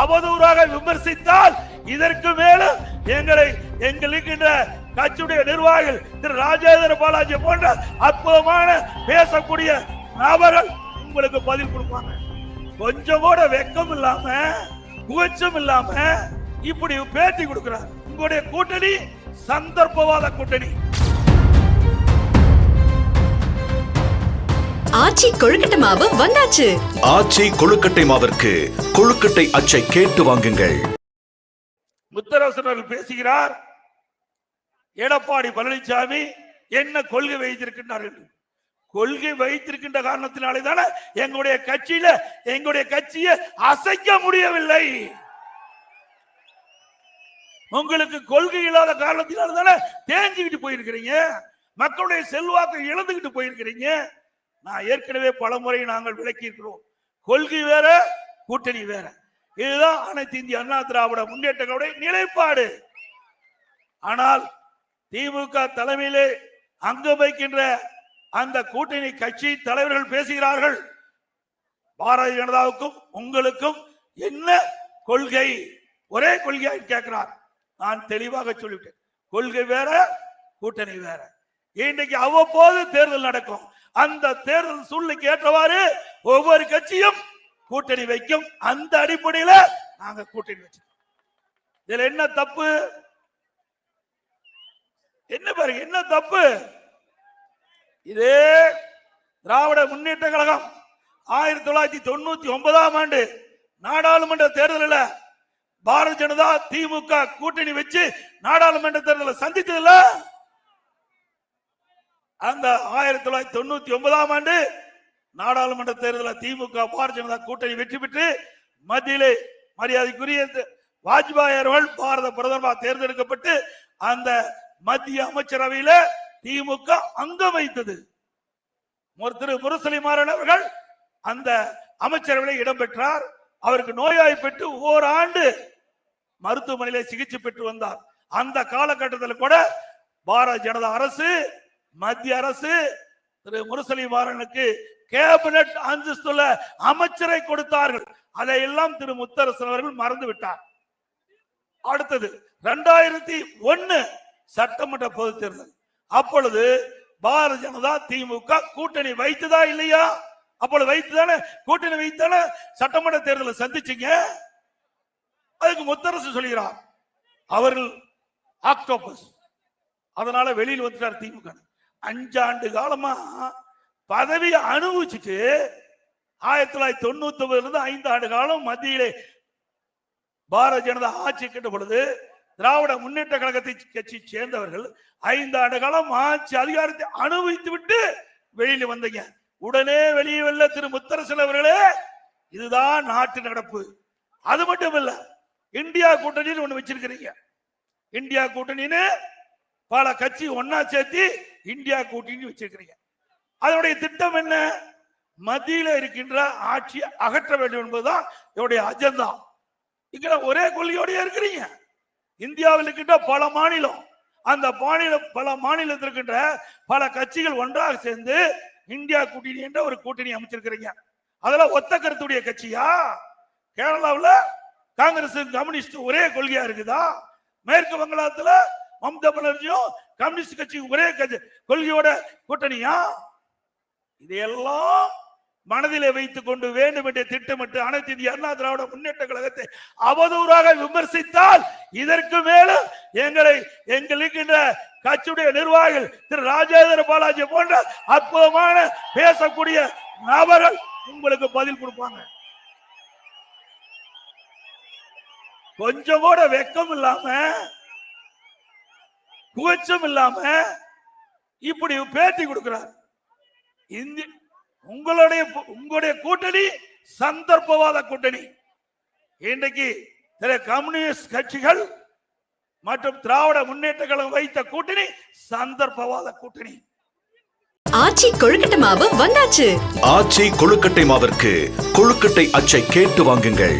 அவதூறாக விமர்சித்தால் இதற்கு மேலும் எங்களை எங்களுக்கு கட்சியுடைய நிர்வாகிகள் திரு ராஜேந்திர பாலாஜி போன்ற அற்புதமான பேசக்கூடிய நபர்கள் உங்களுக்கு பதில் கொடுப்பாங்க. கொஞ்சம் கூட வெக்கம் இல்லாம குவச்சம் இல்லாம இப்படி பேட்டி கொடுக்கிறார். உங்களுடைய கூட்டணி சந்தர்ப்பவாத கூட்டணி. ஆச்சி கொழுக்கட்டை மாவு வந்தாச்சு. ஆச்சி கொழுக்கட்டை மாவிற்கு கொழுக்கட்டை அச்சை கேட்டு வாங்குங்கள். முத்தரசன் அவர்கள் பேசுகிறார் எடப்பாடி பழனிசாமி என்ன கொள்கை வைத்திருக்கின்றார்கள் கொள்கை வைத்திருக்கின்ற காரணத்தினாலே தானே எங்களுடைய கட்சியில எங்களுடைய கட்சியை அசைக்க முடியவில்லை. உங்களுக்கு கொள்கை இல்லாத காரணத்தினால தானே தேஞ்சிக்கிட்டு போயிருக்கிறீங்க மக்களுடைய செல்வாக்கை இழந்துகிட்டு போயிருக்கிறீங்க. நான் ஏற்கனவே பலமுறை நாங்கள் விளக்கி இருக்கிறோம் கொள்கை வேற கூட்டணி வேற. இதுதான் அனைத்து இந்திய அண்ணா திராவிட முன்னேற்றங்களுடைய நிலைப்பாடு. ஆனால் திமுக தலைமையிலே அங்கம் வைக்கின்ற அந்த கூட்டணி கட்சி தலைவர்கள் பேசுகிறார்கள். பாரதிய ஜனதாவுக்கும் உங்களுக்கும் என்ன கொள்கை? ஒரே கொள்கையாக கேட்கிறார். நான் தெளிவாக சொல்லிவிட்டேன். கொள்கை வேற கூட்டணி வேற. இன்றைக்கு அவ்வப்போது தேர்தல் நடக்கும். அந்த தேர்தல் சூழ்நிலைக்கு ஏற்றவாறு ஒவ்வொரு கட்சியும் கூட்டணி வைக்கும். அந்த அடிப்படையில நாங்க கூட்டணி வச்சிருக்கோம் இதுல என்ன தப்பு? என்ன பாருங்க என்ன தப்பு? இதே திராவிட முன்னேற்ற கழகம் ஆயிரத்தி தொள்ளாயிரத்தி தொண்ணூத்தி ஒன்பதாம் ஆண்டு நாடாளுமன்ற தேர்தலில் பாரதிய ஜனதா திமுக கூட்டணி வச்சு நாடாளுமன்ற தேர்தலை சந்தித்ததுல அந்த ஆயிரத்தி தொள்ளாயிரத்தி தொண்ணூத்தி ஒன்பதாம் ஆண்டு நாடாளுமன்ற தேர்தலில் திமுக பாரதிய ஜனதா கூட்டணி வெற்றி பெற்று மத்தியிலே மரியாதைக்குரிய வாஜ்பாய் அவர்கள் பாரத பிரதமராக தேர்ந்தெடுக்கப்பட்டு அந்த மத்திய அமைச்சரவையில திமுக அங்கம் வைத்தது. ஒருத்தர் திரு முரசலி மாறன் அவர்கள் அந்த அமைச்சரவையில் இடம்பெற்றார் அவருக்கு நோயாய்ப்பட்டு ஓராண்டு மருத்துவமனையில சிகிச்சை பெற்று வந்தார். அந்த காலகட்டத்தில் கூட பாரத ஜனதா அரசு மத்திய அரசு திரு முரசலி மாறனுக்கு கேபினட் அந்தஸ்துள்ள அமைச்சரை கொடுத்தார்கள். அதையெல்லாம் திரு முத்தரசன் அவர்கள் மறந்து விட்டார். அடுத்தது ரெண்டாயிரத்தி ஒன்னு சட்டமன்ற பொது தேர்தல். அப்பொழுது பாரதிய ஜனதா திமுக கூட்டணி வைத்ததா இல்லையா? அப்பொழுது வைத்துதானே? கூட்டணி வைத்தானே? சட்டமன்ற தேர்தலை சந்திச்சீங்க. அதுக்கு முத்தரசு சொல்கிறார். அவர்கள் ஆக்டோபஸ். அதனால வெளியில் வந்துட்டார் திமுக அஞ்சாண்டு காலமா பதவியை அனுபவிச்சுட்டு ஆயிரத்தி தொள்ளாயிரத்தி தொண்ணூத்தி ஒன்பதுல இருந்து ஐந்து ஆண்டு காலம் மத்தியிலே பாரதிய ஜனதா ஆட்சி கட்ட பொழுது திராவிட முன்னேற்ற கழகத்தை கட்சி சேர்ந்தவர்கள் ஐந்து ஆண்டு காலம் ஆட்சி அதிகாரத்தை அனுபவித்து விட்டு வெளியில வந்தீங்க. உடனே வெளியே வெல்ல திரு முத்தரசன் அவர்களே. இதுதான் நாட்டு நடப்பு. அது மட்டும் இல்ல இந்தியா கூட்டணின்னு ஒண்ணு வச்சிருக்கிறீங்க. இந்தியா கூட்டணின்னு பல கட்சி ஒன்னா சேர்த்து இந்தியா கூட்டின்னு வச்சிருக்கிறீங்க. அதனுடைய திட்டம் என்ன? மத்தியில இருக்கின்ற ஆட்சியை அகற்ற வேண்டும் என்பதுதான் இதனுடைய அஜெண்டா. இங்க ஒரே கொள்கையோடய இருக்கிறீங்க. இந்தியாவில் இருக்கின்ற பல மாநிலம் அந்த மாநில பல மாநிலத்தில் இருக்கின்ற பல கட்சிகள் ஒன்றாக சேர்ந்து இந்தியா கூட்டணி என்ற ஒரு கூட்டணி அமைச்சிருக்கிறீங்க. அதெல்லாம் ஒத்த கருத்துடைய கட்சியா? கேரளாவில் காங்கிரஸ் கம்யூனிஸ்ட் ஒரே கொள்கையா இருக்குதா? மேற்கு வங்காளத்தில் மம்தா பானர்ஜியும் கம்யூனிஸ்ட் கட்சி ஒரே கட்சி. கொள்கையோட கூட்டணியா? இதையெல்லாம் மனதிலே வைத்துக் கொண்டு வேண்டும் என்று திட்டமிட்டு அனைத்து இந்திய அண்ணா திராவிட முன்னேற்ற கழகத்தை அவதூறாக விமர்சித்தால் இதற்கு மேலும் எங்களை எங்களுக்கு கட்சியுடைய நிர்வாகிகள் திரு ராஜேந்திர பாலாஜி போன்ற அற்புதமான பேசக்கூடிய நபர்கள் உங்களுக்கு பதில் கொடுப்பாங்க. கொஞ்சம் கூட வெக்கம் இல்லாம குவச்சம் இல்லாம இப்படி பேட்டி கொடுக்கிறார். இந்தி உங்களுடைய உங்களுடைய கூட்டணி சந்தர்ப்பவாத கூட்டணி. இன்றைக்கு திரு கம்யூனிஸ்ட் கட்சிகள் மற்றும் திராவிட முன்னேற்ற கழகம் வைத்த கூட்டணி சந்தர்ப்பவாத கூட்டணி. ஆச்சி கொழுக்கட்டை மாவு வந்தாச்சு. ஆச்சி கொழுக்கட்டை மாவிற்கு கொழுக்கட்டை அச்சை கேட்டு வாங்குங்கள்.